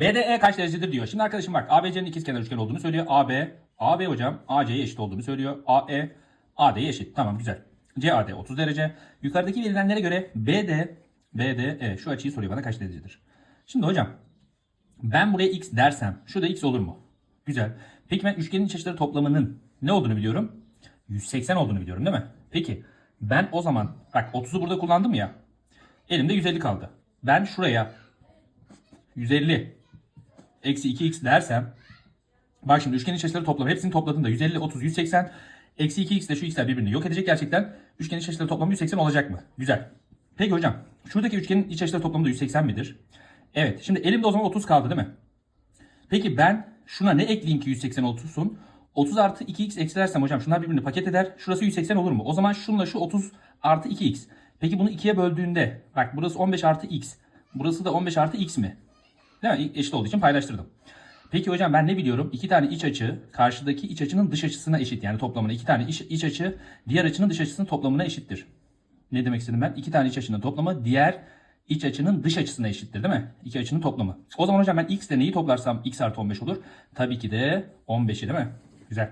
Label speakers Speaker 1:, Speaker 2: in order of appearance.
Speaker 1: BDE kaç derecedir diyor. Şimdi arkadaşım bak ABC'nin ikizkenar üçgen olduğunu söylüyor. AB, AB hocam AC'ye eşit olduğunu söylüyor. AE, AD'ye eşit. Tamam güzel. CAD 30 derece. Yukarıdaki verilenlere göre BD, BDE şu açıyı soruyor bana kaç derecedir. Şimdi hocam ben buraya x dersem şurada x olur mu? Güzel. Peki ben üçgenin iç açıları toplamının ne olduğunu biliyorum? 180 olduğunu biliyorum değil mi? Peki ben o zaman bak 30'u burada kullandım ya. Elimde 150 kaldı. Ben şuraya 150 eksi 2x dersem bak şimdi üçgenin iç açıları toplamı hepsini topladığımda 150, 30, 180 eksi 2x ile şu x'ler birbirini yok edecek gerçekten. Üçgenin iç açıları toplamı 180 olacak mı? Güzel. Peki hocam şuradaki üçgenin iç açıları toplamı da 180 midir? Evet. Şimdi elimde o zaman 30 kaldı değil mi? Peki ben şuna ne ekleyeyim ki 180 olsun? 30 artı 2x eksilersem hocam şunlar birbirini paket eder. Şurası 180 olur mu? O zaman şunla şu 30 artı 2x. Peki bunu 2'ye böldüğünde bak burası 15 artı x. Burası da 15 artı x mi? Değil mi? Eşit olduğu için paylaştırdım. Peki hocam ben ne biliyorum? İki tane iç açı karşıdaki iç açının dış açısına eşit. Yani toplamına iki tane iç, iç açı diğer açının dış açısının toplamına eşittir. Ne demek istedim ben? İki tane iç açının toplamı diğer iç açının dış açısına eşittir değil mi? İki açının toplamı. O zaman hocam ben x ile neyi toplarsam x artı 15 olur? Tabii ki de 15'i değil mi? Güzel.